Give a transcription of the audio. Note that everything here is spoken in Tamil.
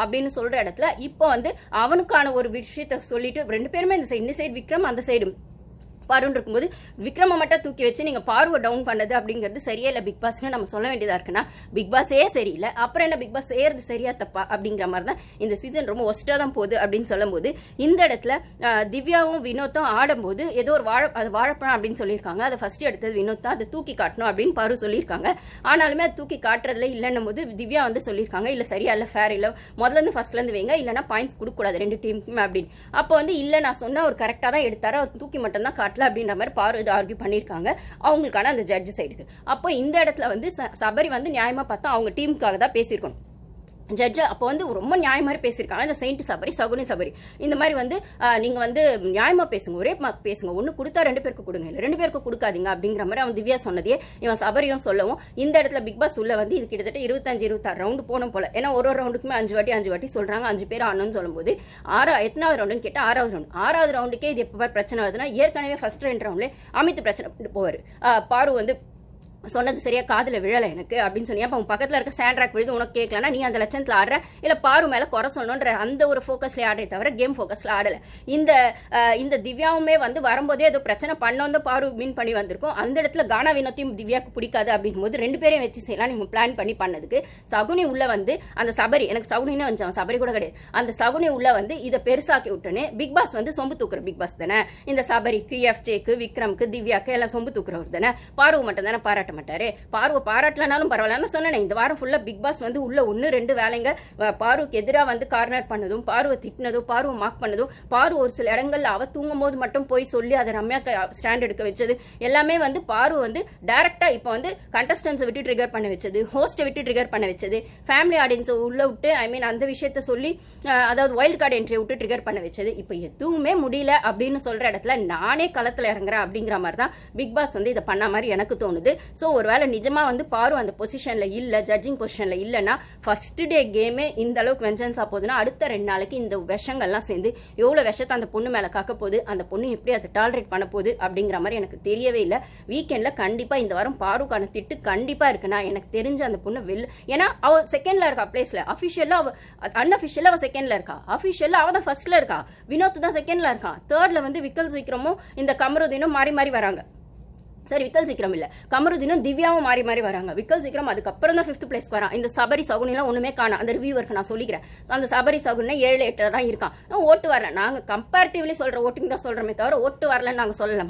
அப்படின்னு சொல்ற இடத்துல இப்போ வந்து அவனுக்கான ஒரு விஷயத்த சொல்லிட்டு ரெண்டு பேருமே இந்த சைடு இந்த சைடு விக்ரம் அந்த சைடு பாருன்னு இருக்கும்போது விக்ரம மட்டும் தூக்கி வச்சு நீங்க பார்வை டவுன் பண்ணது அப்படிங்கிறது சரியே இல்லை? பிக் பாஸ்னு நம்ம சொல்ல வேண்டியதா இருக்குன்னா பிக் பாஸே சரியில்லை. அப்புறம் என்ன பிக் பாஸ் செய்யறது சரியா தப்பா? அப்படிங்கிற மாதிரி தான் இந்த சீசன் ரொம்ப ஒஸ்டா தான் போகுது அப்படின்னு சொல்லும்போது இந்த இடத்துல திவ்யாவும் வினோத்தும் ஆடும்போது ஏதோ ஒரு வாழ அது வாழைப்பழம் அப்படின்னு சொல்லியிருக்காங்க. அதை ஃபர்ஸ்ட் எடுத்தது வினோத் தான். அதை தூக்கி காட்டணும் அப்படின்னு பாரு சொல்லியிருக்காங்க. ஆனாலுமே அது தூக்கி காட்டுறதுல இல்லைன்னும் போது திவ்யா வந்து சொல்லியிருக்காங்க இல்ல சரியா இல்ல ஃபேர் இல்ல. முதல்ல இருந்து ஃபர்ஸ்ட்ல இருந்து வைங்க. இல்லைன்னா பாயிண்ட்ஸ் கொடுக்கூடாது ரெண்டு டீமுக்குமே அப்படின்னு. அப்போ வந்து இல்லை நான் சொன்ன அவர் கரெக்டா தான் எடுத்தாரு. அவர் தூக்கி மட்டும் தான் காட்டல. அப்படின்ற மாதிரி பாரு இது ஆர்கியூ பண்ணியிருக்காங்க. அவங்களுக்கான அந்த ஜட்ஜ் சைடுக்கு அப்போ இந்த இடத்துல வந்து ச- சபரி வந்து நியாயமாக பார்த்தா அவங்க டீமுக்காக தான் பேசியிருக்கணும். ஜட்ஜ் அப்போ வந்து ரொம்ப நியாயமாக பேசியிருக்காங்க. இந்த செயின்ட் சபரி சகுனி சபரி. இந்த மாதிரி வந்து நீங்கள் வந்து நியாயமாக பேசுங்க. ஒரே பேசுங்க. ஒன்று கொடுத்தா ரெண்டு பேருக்கு கொடுங்க. இல்லை ரெண்டு பேருக்கு கொடுக்காதீங்க அப்படிங்கிற மாதிரி அவன் திவ்யா சொன்னதே இவன் சபரியும் சொல்லவும் இந்த இடத்துல பிக் பாஸ் உள்ள வந்து இது கிட்டத்தட்ட இருபத்தஞ்சு இருபத்தாறு ரவுண்டு போனோம் போல. ஏன்னா ஒரு ஒரு ரவுண்டுக்குமே அஞ்சு வாட்டி அஞ்சு வாட்டி சொல்கிறாங்க அஞ்சு பேர் ஆனோன்னு சொல்லும்போது ஆறா எத்தனாவது ரவுண்டுன்னு கேட்டால் ஆறாவது ரவுண்டு ஆறாவது ரவுண்டுக்கே இது எப்போ பிரச்சனை வருதுன்னா ஏற்கனவே ஃபர்ஸ்ட் ரெண்டு ரவுண்ட்ல அமித் பிரச்சனை போவார். பாரு வந்து சொன்னது சரியா காதில் விழலை எனக்கு அப்படின்னு சொன்னி அப்போ உன் பக்கத்தில் இருக்க சாண்ட்ராக் விழுது உனக்கு கேட்கலனா நீ அந்த லட்சத்தில் ஆடுற இல்லை பாரு மேலே குறை சொல்லணுன்ற அந்த ஒரு ஃபோக்கஸ்ல ஆடுறே தவிர கேம் ஃபோக்கஸில் ஆடலை. இந்த இந்த திவ்யாவுமே வந்து வரும்போதே ஏதோ பிரச்சனை பண்ணோம் தான் பாரு மீன் பண்ணி வந்திருக்கும். அந்த இடத்துல கானா வினத்தையும் திவ்யாவுக்கு பிடிக்காது அப்படிங்கும் போது ரெண்டு பேரையும் வச்சு செய்யலாம் நீங்கள் பிளான் பண்ணி பண்ணதுக்கு சகுனி உள்ளே வந்து அந்த சபரி எனக்கு சகுனின்னு வந்துச்சான் சபரி கூட கிடையாது. அந்த சகுனி உள்ளே வந்து இதை பெருசாக்கி விட்டுன்னு பிக் பாஸ் வந்து சொம்பு தூக்குற பிக் பாஸ் தானே. இந்த சபரிக்கு எஃப்ஜேக்கு விக்ரம்க்கு திவ்யாக்கு எல்லாம் சொம்பு தூக்குறவர் தானே. பார்வை மட்டும் தானே பாராட்ட மாட்டாரு. பார்வை பாராட்டலனாலும் பரவாயில்ல. நான் சொன்னேன் இந்த வாரம் ஃபுல்லா பிக் பாஸ் வந்து உள்ள ஒன்னு ரெண்டு வேலைங்க. அஹ், பார்வுக்கு எதிராக வந்து கார்னர் பண்ணதும் பார்வை திட்டினதும் பார்வை மார்க் பண்ணதும் பாரு ஒரு சில இடங்கள்ல அவ தூங்கும் போது மட்டும் போய் சொல்லி அதை ரம்யா ஸ்டாண்ட் எடுக்க வச்சது. எல்லாமே வந்து பாரு வந்து டைரக்டா இப்போ வந்து கண்டஸ்டன்ஸை விட்டு ட்ரிகர் பண்ண வச்சது ஹோஸ்ட்டை விட்டு ட்ரிகர் பண்ண வச்சது ஃபேமிலி ஆடியன்ஸை உள்ள விட்டு ஐ மீன் அந்த விஷயத்த சொல்லி அதாவது வைல்ட் கார்டு என்ட்ரி விட்டு ட்ரிகர் பண்ண வச்சது. இப்போ எதுவுமே முடியல அப்படின்னு சொல்ற இடத்துல நானே களத்தில் இறங்குறேன் அப்படிங்கிற மாதிரி தான் பிக் பாஸ் வந்து இதை பண்ண மாதிரி எனக்கு தோணுது. ஸோ ஒருவேளை நிஜமாக வந்து பாரு அந்த பொசிஷனில் இல்லை ஜட்ஜிங் பொசிஷனில் இல்லைன்னா ஃபஸ்ட்டு டே கேமே இந்த அளவுக்கு வெஞ்சன்ஸ் போகுதுன்னா அடுத்த ரெண்டு நாளைக்கு இந்த விஷங்கள்லாம் சேர்ந்து எவ்வளோ விஷத்தை அந்த பொண்ணு மேலே காக்க போகுது அந்த பொண்ணு எப்படி அதை டாலரேட் பண்ண போகுது அப்படிங்கிற மாதிரி எனக்கு தெரியவே இல்லை. வீக்கெண்டில் கண்டிப்பாக இந்த வாரம் பாருக்கான திட்டு கண்டிப்பாக இருக்குன்னா எனக்கு தெரிஞ்ச அந்த பொண்ணு வெளில ஏன்னா அவள் செகண்டில் இருக்கா பிளேஸில் அஃபிஷியலாக அவள் அன்அஃபிஷியலாக அவள் செகண்டில் இருக்கா. அஃபிஷியலாக அவள் தான் ஃபர்ஸ்ட்டில் இருக்கா. வினோத் தான் செகண்டில் இருக்கான் தேர்டில் வந்து விக்கல் சீக்கிரமும் இந்த கமருதீனும் மாறி மாறி வராங்க. சரி விக்கல் சீக்கிரம் இல்ல. கமருதினும் திவ்யாவும் மாறி மாறி வராங்க. விக்கல் சீக்கிரம் அதுக்கப்புறம் தான் ஃபிஃப்த் பிளேஸ்க்கு வரான். இந்த சபரி சகுனிலாம் ஒண்ணுமே காணும் அந்த ரிவியூவருக்கு நான் சொல்லிக்கிறேன். அந்த சபரி சகுனே ஏழு எட்டுல தான் இருக்கான். ஓட்டு வரல. நாங்க கம்பேரிட்டிவ்லி சொல்ற ஓட்டிங் தான் சொல்றோமே தவிர ஓட்டு வரலன்னு நாங்க சொல்லலாம்